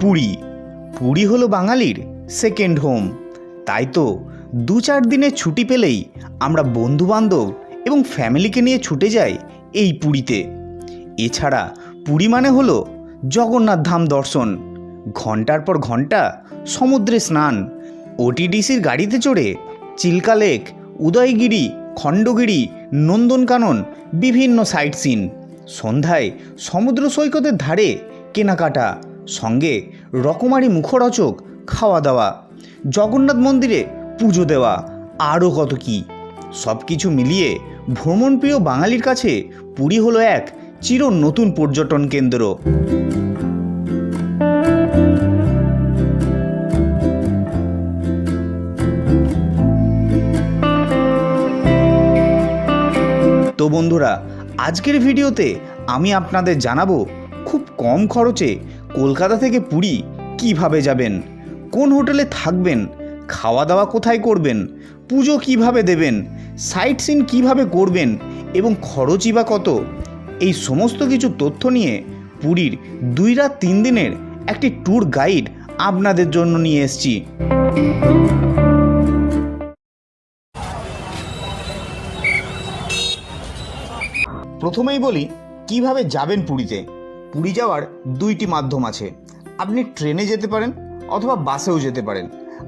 পুরী। পুরী হলো বাঙালির second home তাই তো দু চার দিনের ছুটি পেলেই আমরা বন্ধুবান্ধব এবং ফ্যামিলিকে নিয়ে ছুটে যাই এই পুরীতে। এছাড়া পুরী মানে হলো জগন্নাথ ধাম দর্শন। ঘণ্টার পর ঘণ্টা সমুদ্রে স্নান। ওটিডিসির গাড়িতে চড়ে চিল্কা লেক, উদয়গিরি, খণ্ডগিরি, নন্দনকানন, বিভিন্ন সাইট সিন সন্ধ্যায় সমুদ্র সৈকতের ধারে কেনাকাটা। সঙ্গে রকমারি মুখরচক খাওয়া দাওয়া, জগন্নাথ মন্দিরে পুজো দেওয়া আরও কত কি। সব কিছু মিলিয়ে ভ্রমণপ্রিয় বাঙালির কাছে পুরী হলো এক চির নতুন পর্যটন কেন্দ্র। তো বন্ধুরা, আজকের ভিডিওতে আমি আপনাদের জানাব খুব কম খরচে কলকাতা থেকে পুরী কীভাবে যাবেন? কোন হোটেলে থাকবেন? খাওয়া দাওয়া কোথায় করবেন? পুজো কীভাবে দেবেন? সাইট সিন কীভাবে করবেন? এবং খরচই বা কত? এই সমস্ত কিছু তথ্য নিয়ে পুরীর দুই রাত তিন দিনের একটি ট্যুর গাইড আপনাদের জন্য নিয়ে এসেছি। প্রথমেই বলি, কীভাবে যাবেন পুরীতে? পুরী যাওয়ার দুইটি মাধ্যম আছে। আপনি ট্রেনে যেতে পারেন অথবা বাসেও যেতে পারেন।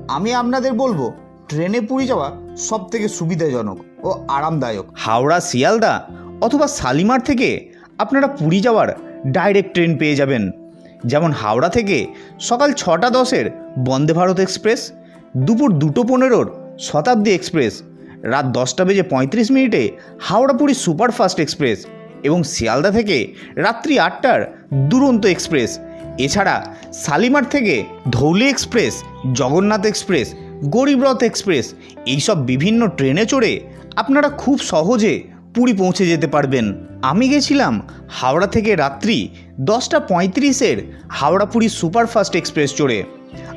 আমি আপনাদের বলব, ট্রেনে পুরী যাওয়া সব থেকে সুবিধাজনক ও আরামদায়ক। হাওড়া শিয়ালদা অথবা শালিমার থেকে আপনারা পুরী যাওয়ার ডাইরেক্ট ট্রেন পেয়ে যাবেন। যেমন হাওড়া থেকে সকাল ছটা দশের বন্দে ভারত এক্সপ্রেস, দুপুর দুটো পনেরোর শতাব্দী এক্সপ্রেস, রাত দশটা বেজে পঁয়ত্রিশ মিনিটে হাওড়া পুরী সুপারফাস্ট এক্সপ্রেস এবং শিয়ালদা থেকে রাত্রি আটটার দুরন্ত এক্সপ্রেস। এছাড়া শালিমার থেকে Dhauli express, Jagannath express Garibrath express এইসব বিভিন্ন ট্রেনে চড়ে আপনারা খুব সহজে পুরী পৌঁছে যেতে পারবেন। আমি গেছিলাম হাওড়া থেকে রাত্রি দশটা পঁয়ত্রিশের হাওড়া পুরী সুপারফাস্ট এক্সপ্রেস চড়ে।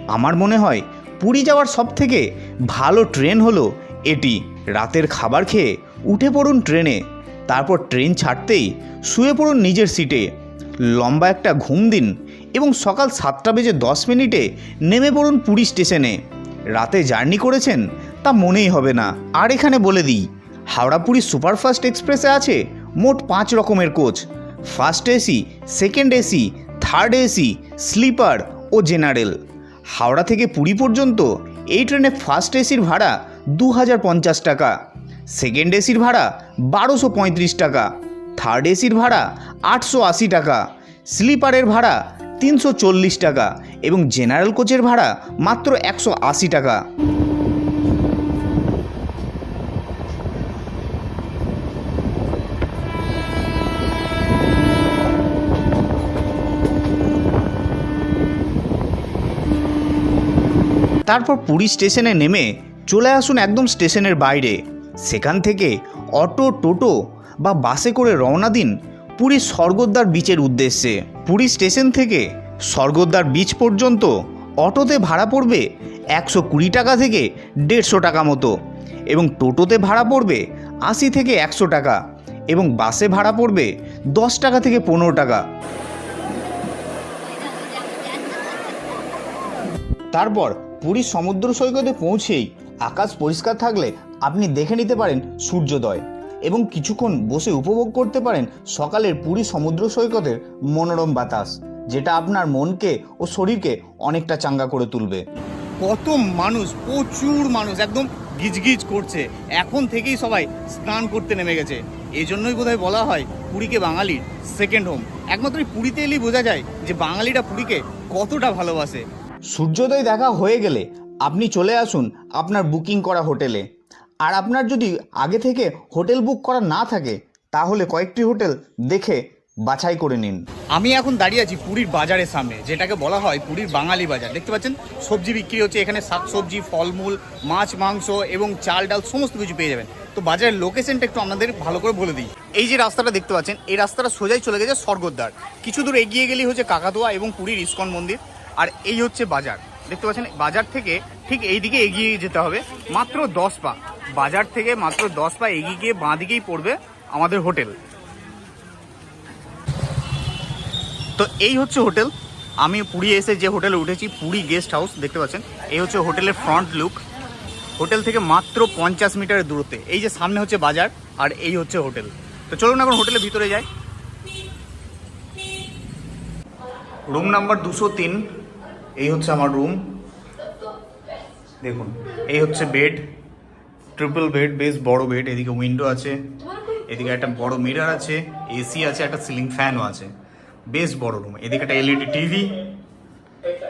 আমার মনে হয় পুরী যাওয়ার সব থেকে ভালো ট্রেন হলো এটি। রাতের খাবার খেয়ে উঠে পড়ুন ট্রেনে। তারপর ট্রেন ছাড়তেই শুয়ে পড়ুন নিজের সিটে। লম্বা একটা ঘুম দিন এবং সকাল সাতটা বেজে দশ মিনিটে নেমে পড়ুন পুরী স্টেশনে। রাতে জার্নি করেছেন তা মনেই হবে না। আর এখানে বলে দিই, হাওড়া পুরী সুপারফাস্ট এক্সপ্রেসে আছে মোট পাঁচ রকমের coach. First AC second AC third AC sleeper ও জেনারেল। হাওড়া থেকে পুরী পর্যন্ত এই ট্রেনে ফার্স্ট এসির ভাড়া দু হাজার পঞ্চাশ টাকা। সেকেন্ড এসির ভাড়া বারোশো পঁয়ত্রিশ টাকা থার্ড এসির ভাড়া আটশো আশি টাকা, স্লিপারের ভাড়া তিনশো চল্লিশ টাকা এবং জেনারেল কোচের ভাড়া মাত্র একশো আশি টাকা। তারপর পুরী স্টেশনে নেমে চলে আসুন একদম স্টেশনের বাইরে। সেখান থেকে অটো, টোটো বা বাসে করে রওনা দিন পুরীর স্বর্গদ্বার বিচের উদ্দেশ্যে। পুরী স্টেশন থেকে স্বর্গদ্বার বিচ পর্যন্ত অটোতে ভাড়া পড়বে একশো কুড়ি টাকা থেকে দেড়শো টাকা মতো এবং টোটোতে ভাড়া পড়বে আশি থেকে একশো টাকা এবং বাসে ভাড়া পড়বে দশ টাকা থেকে পনেরো টাকা। তারপর পুরীর সমুদ্র সৈকতে পৌঁছেই আকাশ পরিষ্কার থাকলে আপনি দেখে নিতে পারেন সূর্যোদয় এবং কিছুক্ষণ বসে উপভোগ করতে পারেন সকালের পুরী সমুদ্র সৈকতের মনোরম বাতাস যেটা আপনার মনকে ও শরীরকে অনেকটা চাঙ্গা করে তুলবে। কত মানুষ প্রচুর মানুষ একদম গিজগিজ করছে। এখন থেকেই সবাই স্নান করতে নেমে গেছে। এই জন্যই বোধহয় বলা হয় পুরীকে বাঙালির সেকেন্ড হোম একমাত্র এই পুরীতে এলেই বোঝা যায় যে বাঙালিরা পুরীকে কতটা ভালোবাসে। সূর্যোদয় দেখা হয়ে গেলে আপনি চলে আসুন আপনার বুকিং করা হোটেলে। আর আপনার যদি আগে থেকে হোটেল বুক করা না থাকে, তাহলে কয়েকটি হোটেল দেখে বাছাই করে নিন। আমি এখন দাঁড়িয়ে আছি পুরীর বাজারের সামনে, যেটাকে বলা হয় পুরীর বাঙালি বাজার। দেখতে পাচ্ছেন? সবজি বিক্রি হচ্ছে, এখানে শাকসবজি ফলমূল, মাছ, মাংস এবং চাল ডাল সমস্ত কিছু পেয়ে যাবেন। তো বাজারের লোকেশনটা একটু আপনাদের ভালো করে বলে দিই। এই যে রাস্তাটা দেখতে পাচ্ছেন, এই রাস্তাটা সোজাই চলে গেছে স্বর্গদ্বার। কিছু দূর এগিয়ে গেলেই হচ্ছে কাকাতোয়া এবং পুরীর ইস্কন মন্দির। আর এই হচ্ছে বাজার। দেখতে পাচ্ছেন, বাজার থেকে ঠিক এই দিকে এগিয়ে যেতে হবে, মাত্র দশ পা। বাজার থেকে মাত্র দশ পা এগিয়ে গিয়ে বাঁ দিকেই পড়বে আমাদের হোটেল। তো এই হচ্ছে হোটেল। আমি পুরী এসে যে হোটেলে উঠেছি, পুরী গেস্ট হাউস, দেখতে পাচ্ছেন? এই হচ্ছে হোটেলের ফ্রন্ট লুক। হোটেল থেকে মাত্র পঞ্চাশ মিটারের দূরত্বে। এই যে সামনে হচ্ছে বাজার, আর এই হচ্ছে হোটেল। তো চলুন এখন হোটেলের ভিতরে যাই। রুম নাম্বার দুশো তিন। এই হচ্ছে আমার রুম। দেখুন, এই হচ্ছে বেড। ট্রিপল বেড বেশ বড় বেড এদিকে উইন্ডো আছে, এদিকে একটা বড় মিরার আছে এসি আছে, একটা সিলিং ফ্যানও আছে। বেশ বড় রুম এদিকে একটা এলইডি টিভি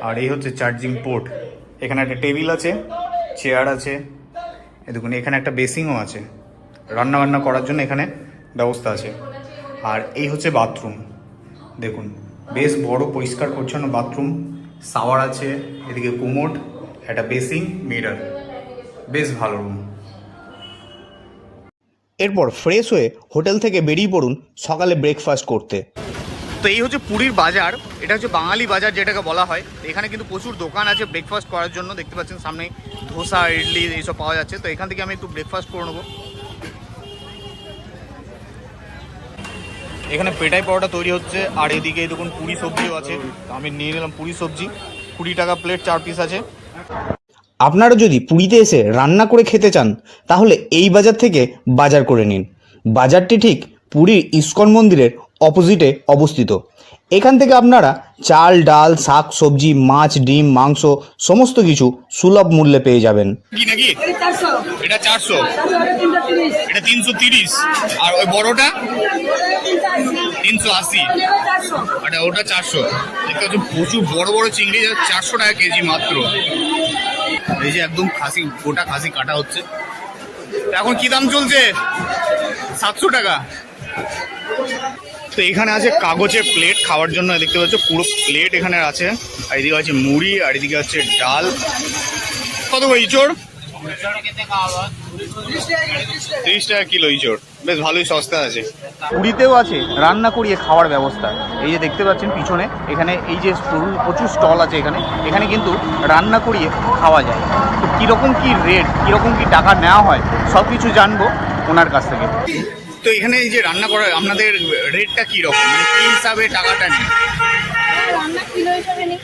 আর এই হচ্ছে চার্জিং পোর্ট এখানে একটা টেবিল আছে চেয়ার আছে দেখুন, এখানে একটা বেসিংও আছে। রান্না বান্না করার জন্য এখানে ব্যবস্থা আছে। আর এই হচ্ছে বাথরুম দেখুন, বেশ বড়, পরিষ্কার, পরিচ্ছন্ন বাথরুম শাওয়ার আছে, এদিকে কুমোট একটা বেসিং মিরার বেশ ভালো রুম এরপর ফ্রেশ হয়ে হোটেল থেকে বেরিয়ে পড়ুন সকালে ব্রেকফাস্ট করতে। তো এই হচ্ছে পুরীর বাজার, এটা হচ্ছে বাঙালি বাজার যেটাকে বলা হয়। এখানে কিন্তু প্রচুর দোকান আছে ব্রেকফাস্ট করার জন্য, দেখতে পাচ্ছেন সামনে ধোসা, ইডলি এইসব পাওয়া যাচ্ছে। তো এখান থেকে আমি একটু ব্রেকফাস্ট করে নেব। এখানে পেটাই পরোটা তৈরি হচ্ছে, আর এদিকে দেখুন পুরি সবজিও আছে। আমি নিয়ে নিলাম পুরি সবজি, কুড়ি টাকা প্লেট চার পিস আছে। আপনারা যদি পুরীতে এসে রান্না করে খেতে চান তাহলে এই বাজার থেকে বাজার করে নিন। বাজারটি ঠিক পুরীর ইস্কন মন্দিরের অপোজিটে অবস্থিত। এখান থেকে আপনারা চাল ডাল শাক সবজি মাছ ডিম মাংস সমস্ত কিছু সুলভ মূল্যে পেয়ে যাবেন। কি নাকি? চারশো। এটা এটা তিনশো তিরিশ। আর ওই বড়টা? তিনশো আশি। আচ্ছা ওটা চারশো। দেখতে পাচ্ছি প্রচুর বড় বড় চিংড়ি চারশো টাকা কেজি মাত্র। এই যে একদম খাসি, গোটা খাসি কাটা হচ্ছে। এখন কি দাম চলছে? সাতশো টাকা। তো এখানে আছে কাগজের প্লেট খাওয়ার জন্য, দেখতে পাচ্ছ, পুরো প্লেট এখানে আছে। আর এদিকে আছে মুড়ি, আর এদিকে আছে ডাল। কত করে ইঁচড় তিরিশ টাকা কিলো ইঁচড়। বেশ ভালোই সস্তা আছে। পুরীতেও আছে রান্না করিয়ে খাওয়ার ব্যবস্থা। এই যে দেখতে পাচ্ছেন পিছনে এখানে এই যে প্রচুর- স্টল আছে এখানে। এখানে কিন্তু রান্না করিয়ে খাওয়া যায়। তো কীরকম কি রেট কীরকম কি টাকা নেওয়া হয় সব কিছু জানব ওনার কাছ থেকে। তো এখানে এই যে রান্না করা আপনাদের রেটটা কী রকম মানে কী হিসাবে টাকাটা নেই রান্না কিলো হিসাবে নিই।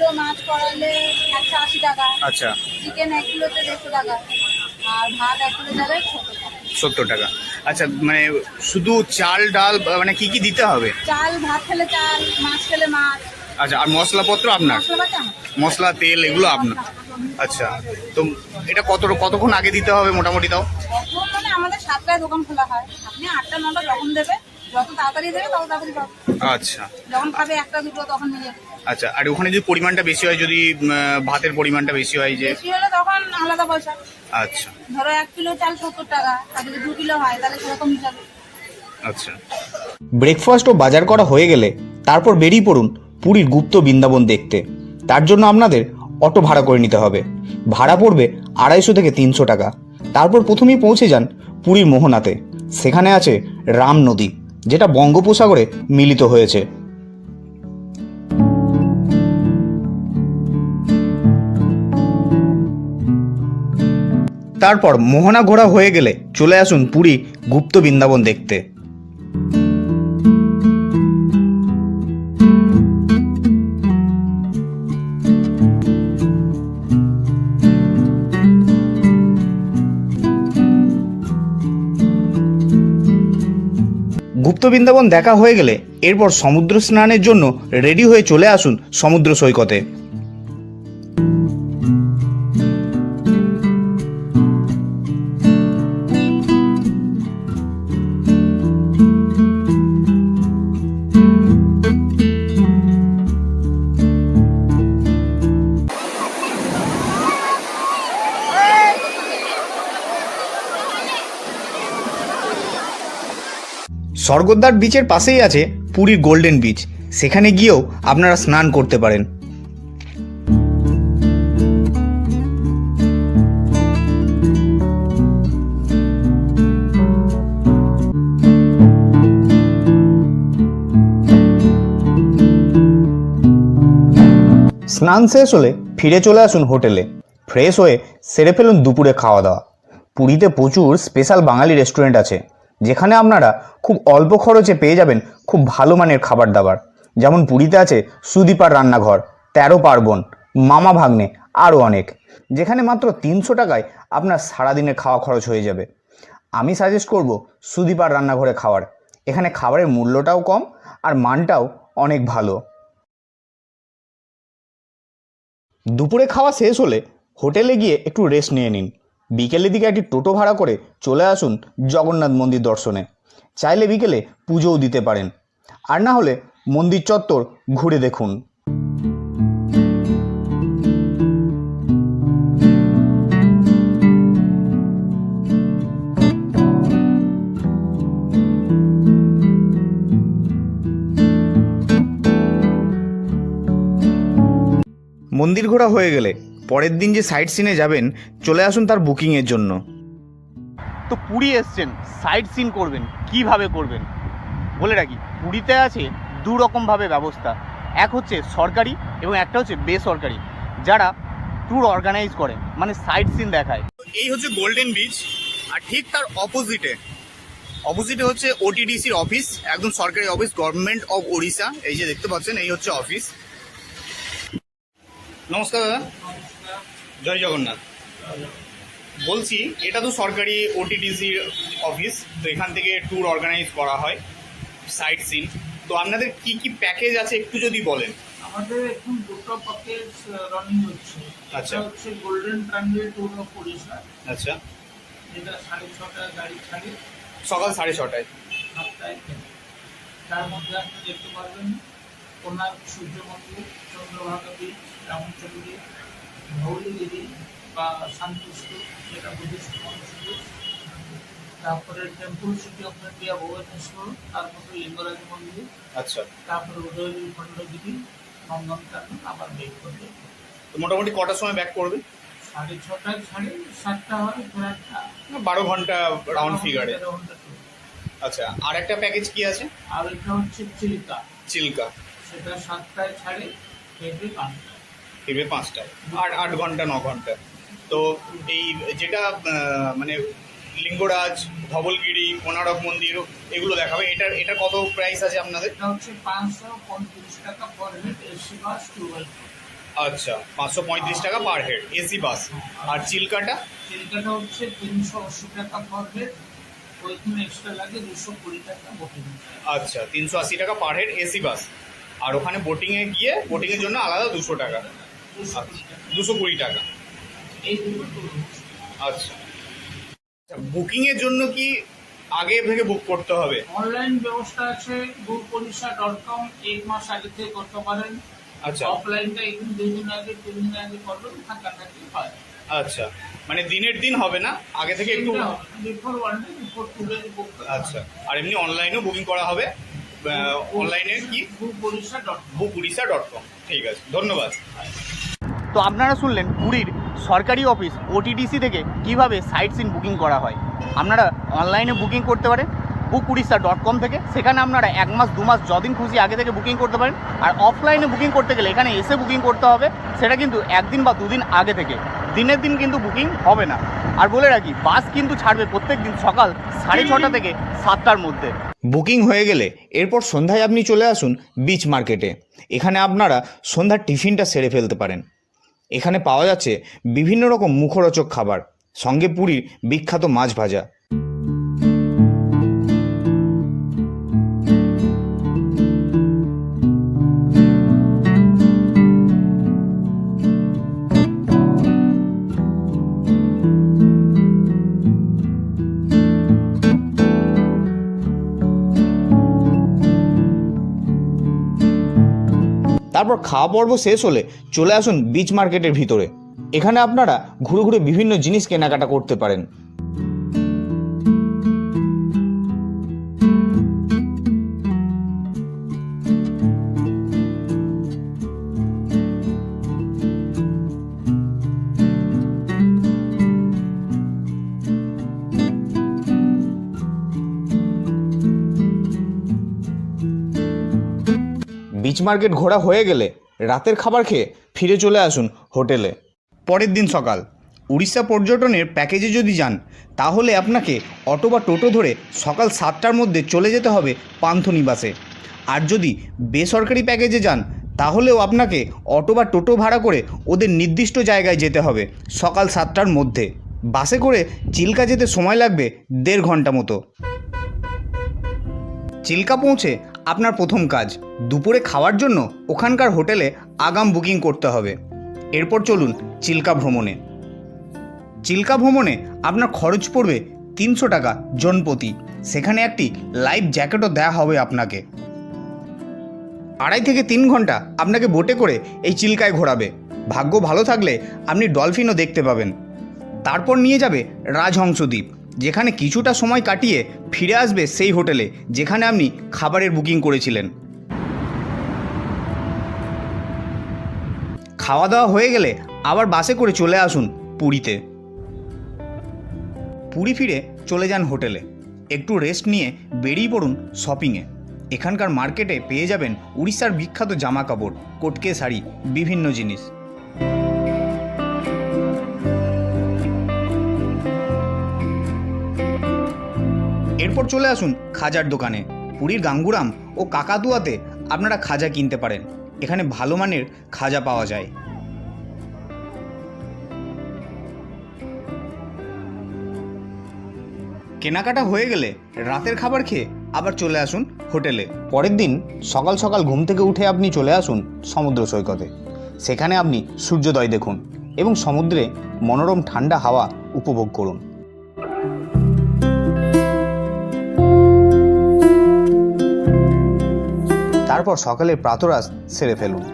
কিলো মাছ করালে একশো আশি টাকা। আচ্ছা। চিকেন এক কিলোতে দেড়শো টাকা। আর ভাত এক কিলো যাবে সত্তর টাকা। সত্তর টাকা। আচ্ছা মানে শুধু চাল ডাল মানে কি কি দিতে হবে? চাল ভাত খেলে চাল মাছ খেলে মাছ। আচ্ছা আর মশলাপত্র আপনার? মশলা তেল এগুলো আপনার? আচ্ছা তো এটা কত কতক্ষণ আগে দিতে হবে মোটামুটি তাও? মানে আমাদের সাতটায় দোকান খোলা হয়। আপনি আটটা নটা যখন দেবে যত তাড়াতাড়ি দেবে তত তাড়াতাড়ি পাবে। আচ্ছা। যখন খাবে একটা দুটো তখন নিয়ে আচ্ছা আর ওখানে যদি পরিমাণটা বেশি হয় যদি ভাতের পরিমাণটা বেশি হয় যে বেশি হলে তখন আলাদা পয়সা। আচ্ছা। ধরো এক কিলো চাল সত্তর টাকা আর যদি দু কিলো হয় তাহলে সেরকম হিসাবে। আচ্ছা। ব্রেকফাস্ট ও বাজার করা হয়ে গেলে তারপর বেরিয়ে পড়ুন পুরীর গুপ্ত বৃন্দাবন দেখতে। তার জন্য আপনাদের অটো ভাড়া করে নিতে হবে। ভাড়া পড়বে আড়াইশো থেকে তিনশো টাকা। তারপর প্রথমেই পৌঁছে যান পুরীর মোহনাতে। সেখানে আছে রাম নদী। যেটা বঙ্গোপসাগরে মিলিত হয়েছে। তারপর মোহনা ঘোড়া হয়ে গেলে চলে আসুন পুরী গুপ্ত বৃন্দাবন দেখতে। গুপ্ত বৃন্দাবন দেখা হয়ে গেলে এরপর সমুদ্র স্নানের জন্য রেডি হয়ে চলে আসুন সমুদ্র সৈকতে। স্বর্গদ্বার বিচের পাশেই আছে পুরীর গোল্ডেন বিচ সেখানে গিয়েও আপনারা স্নান করতে পারেন। স্নান শেষ হলে ফিরে চলে আসুন হোটেলে। ফ্রেশ হয়ে সেরে ফেলুন দুপুরে খাওয়া দাওয়া। পুরীতে প্রচুর স্পেশাল বাঙালি রেস্টুরেন্ট আছে। যেখানে আপনারা খুব অল্প খরচে পেয়ে যাবেন খুব ভালো মানের খাবার দাবার। যেমন পুরীতে আছে সুদীপার রান্নাঘর, তেরো পার্বণ, মামা ভাগ্নে আরও অনেক। যেখানে মাত্র তিনশো টাকায় আপনার সারাদিনের খাওয়া খরচ হয়ে যাবে। আমি সাজেস্ট করব সুদীপার রান্নাঘরে খাওয়ার। এখানে খাবারের মূল্যটাও কম আর মানটাও অনেক ভালো। দুপুরে খাওয়া শেষ হলে হোটেলে গিয়ে একটু রেস্ট নিয়ে নিন। বিকেলের দিকে একটি টোটো ভাড়া করে চলে আসুন জগন্নাথ মন্দির দর্শনে। চাইলে বিকেলে পুজোও দিতে পারেন। আর না হলে মন্দির চত্বর ঘুরে দেখুন। মন্দির ঘোরা হয়ে গেলে পরের দিন যে সাইট সিনে যাবেন চলে আসুন তার বুকিংয়ের জন্য। তো পুরী এসছেন সাইট সিন করবেন কীভাবে করবেন? বলে রাখি পুরীতে আছে দু রকমভাবে ব্যবস্থা। এক হচ্ছে সরকারি এবং একটা হচ্ছে বেসরকারি যারা ট্যুর অর্গানাইজ করে মানে সাইট সিন দেখায়। এই হচ্ছে গোল্ডেন বিচ আর ঠিক তার অপোজিটে অপোজিটে হচ্ছে ওটিডিসির অফিস একদম সরকারি অফিস গভর্নমেন্ট অফ ওড়িশা এই যে দেখতে পাচ্ছেন এই হচ্ছে অফিস নমস্কার দাদা। জয় জগন্নাথ। বলছি এটা তো সরকারি ওটিডিসির অফিস তো এখান থেকে ট্যুর অর্গানাইজ করা হয় সাইট সিন তো আপনাদের কি কি প্যাকেজ আছে একটু যদি বলেন? আমাদের এখন দুটো প্যাকেজ রানিং হচ্ছে। আচ্ছা। হচ্ছে golden transit tour of Orissa আচ্ছা। যেটা সাড়ে ছটা গাড়ি ছাড়ে। সকাল সাড়ে ছটায়। সাতটায় তার মধ্যে আপনি দেখতে পারবেন কোনার সূর্য মন্দির চন্দ্রভাগা বিচ রামচন্দ্রী ধৌলিগিরি বা শান্তিস্তূপ যেটা বুদ্ধিস্ট মন্দির তারপরে temple city of India Bhubaneswar তারপরে লিঙ্গরাজ মন্দির। আচ্ছা। তারপরে উদয়গিরি খণ্ডগিরি নন্দনকানন আবার বের করবে। তো মোটামুটি কটার সময় ব্যাক করবে? সাড়ে ছটায় ছাড়ে সাতটা হয় ফেরাটা বারো ঘণ্টা রাউন্ড ফিগারে আচ্ছা আর একটা প্যাকেজ কি আছে? আর এটা হচ্ছে চিল্কা। চিল্কা। সেটা সাতটায় ছাড়ে ফেরবে পাঁচটায়। ফিরবে পাঁচটায় আট আট ঘণ্টা ন ঘণ্টা। তো এই যেটা মানে লিঙ্গরাজ ধবলগিরি কোনারক মন্দির এগুলো দেখাবে। এটার এটা কত প্রাইস আছে আপনাদের? এটা হচ্ছে পাঁচশো পঁয়ত্রিশ টাকা পার এসি বাস টু আচ্ছা পাঁচশো পঁয়ত্রিশ টাকা পার হেড এসি বাস আর চিল্কাটা? চিল্কাটা হচ্ছে তিনশো আশি টাকা পার হেড আচ্ছা তিনশো আশি টাকা পার হেড এসি বাস আর ওখানে বোটিংয়ে গিয়ে বোটিংয়ের জন্য আলাদা দুশো টাকা। দুশো কুড়ি টাকা। হচ্ছে। আচ্ছা। বুকিংয়ের জন্য কি আগে থেকে বুক করতে হবে? অনলাইন ব্যবস্থা আছে বুক পরিষা ডট কম এক মাস আগে থেকে করতে পারেন। আচ্ছা। অফলাইনটা এখন দুই দিন আগে তিন দিন আগে করবেন থাকলে হয়। আচ্ছা মানে দিনের দিন হবে না? আগে থেকে একটু before one day before two day book আচ্ছা আর এমনি অনলাইনেও বুকিং করা হবে? অনলাইনে কি? Book পরিষা dot book Orissa dot com ঠিক আছে ধন্যবাদ। তো আপনারা শুনলেন পুরীর সরকারি অফিস ওটিডিসি থেকে কীভাবে সাইট সিন বুকিং করা হয়। আপনারা অনলাইনে বুকিং করতে পারেন বুক উড়িষ্যা ডট কম থেকে। সেখানে আপনারা এক মাস, দু মাস যদিন খুশি আগে থেকে বুকিং করতে পারেন। আর অফলাইনে বুকিং করতে গেলে এখানে এসে বুকিং করতে হবে, সেটা কিন্তু একদিন বা দুদিন আগে থেকে। দিনের দিন কিন্তু বুকিং হবে না। আর বলে রাখি বাস কিন্তু ছাড়বে প্রত্যেক দিন সকাল সাড়ে ছটা থেকে সাতটার মধ্যে। বুকিং হয়ে গেলে এরপর সন্ধ্যায় আপনি চলে আসুন বিচ মার্কেটে এখানে আপনারা সন্ধ্যার টিফিনটা সেরে ফেলতে পারেন। এখানে পাওয়া যাচ্ছে বিভিন্ন রকম মুখরোচক খাবার। সঙ্গে পুরীর বিখ্যাত মাছ ভাজা। তারপর খাওয়া পর্ব শেষ হলে চলে আসুন বিচ মার্কেটের ভিতরে। এখানে আপনারা ঘুরে ঘুরে বিভিন্ন জিনিস কেনাকাটা করতে পারেন। বিচ মার্কেট ঘোরা হয়ে গেলে রাতের খাবার খেয়ে ফিরে চলে আসুন হোটেলে। পরের দিন সকাল। উড়িষ্যা পর্যটনের প্যাকেজে যদি যান, তাহলে আপনাকে অটো বা টোটো ধরে সকাল সাতটার মধ্যে চলে যেতে হবে পান্থনিবাসে আর যদি বেসরকারি প্যাকেজে যান, তাহলেও আপনাকে অটো বা টোটো ভাড়া করে ওদের নির্দিষ্ট জায়গায় যেতে হবে সকাল সাতটার মধ্যে। বাসে করে চিল্কা যেতে সময় লাগবে দেড় ঘণ্টা মতো। চিল্কা পৌঁছে আপনার প্রথম কাজ, দুপুরে খাওয়ার জন্য ওখানকার হোটেলে আগাম বুকিং করতে হবে। এরপর চলুন চিল্কা ভ্রমণে। চিল্কা ভ্রমণে আপনার খরচ পড়বে তিনশো টাকা জনপ্রতি। সেখানে একটি লাইফ জ্যাকেটও দেওয়া হবে আপনাকে। আড়াই থেকে তিন ঘণ্টা আপনাকে বোটে করে এই চিল্কায় ঘোরাবে। ভাগ্য ভালো থাকলে আপনি ডলফিনও দেখতে পাবেন। তারপর নিয়ে যাবে রাজহংস দ্বীপ যেখানে কিছুটা সময় কাটিয়ে ফিরে আসবে সেই হোটেলে, যেখানে আপনি খাবারের বুকিং করেছিলেন। খাওয়া দাওয়া হয়ে গেলে আবার বাসে করে চলে আসুন পুরীতে। পুরী ফিরে চলে যান হোটেলে। একটু রেস্ট নিয়ে বেরিয়ে পড়ুন শপিংয়ে এখানকার মার্কেটে পেয়ে যাবেন উড়িষ্যার বিখ্যাত জামা কাপড় কোটকে শাড়ি বিভিন্ন জিনিস। চলে আসুন খাজার দোকানে। পুরীর গাঙ্গুরাম ও কাকাতুয়াতে আপনারা খাজা কিনতে পারেন। এখানে ভালো মানের খাজা পাওয়া যায়। কেনাকাটা হয়ে গেলে রাতের খাবার খেয়ে আবার চলে আসুন হোটেলে। পরের দিন সকাল সকাল ঘুম থেকে উঠে আপনি চলে আসুন সমুদ্র সৈকতে। সেখানে আপনি সূর্যোদয় দেখুন এবং সমুদ্রে মনোরম ঠান্ডা হাওয়া উপভোগ করুন। তারপর সকালে প্রাতরাস সেরে ফেলুন।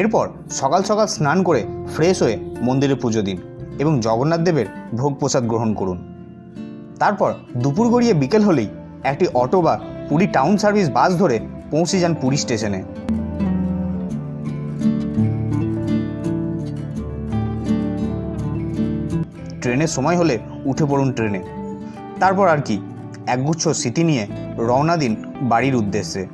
এরপর সকাল সকাল স্নান করে ফ্রেশ হয়ে মন্দিরে পুজো দিন এবং জগন্নাথ দেবের ভোগ প্রসাদ গ্রহণ করুন। তারপর দুপুর গড়িয়ে বিকেল হলেই একটি অটো বা পুরী টাউন সার্ভিস বাস ধরে পৌঁছে যান পুরী স্টেশনে ট্রেনের সময় হলে উঠে পড়ুন ট্রেনে। তারপর আর কি, একগুচ্ছ স্মৃতি নিয়ে রওনা দিন বাড়ির উদ্দেশ্যে।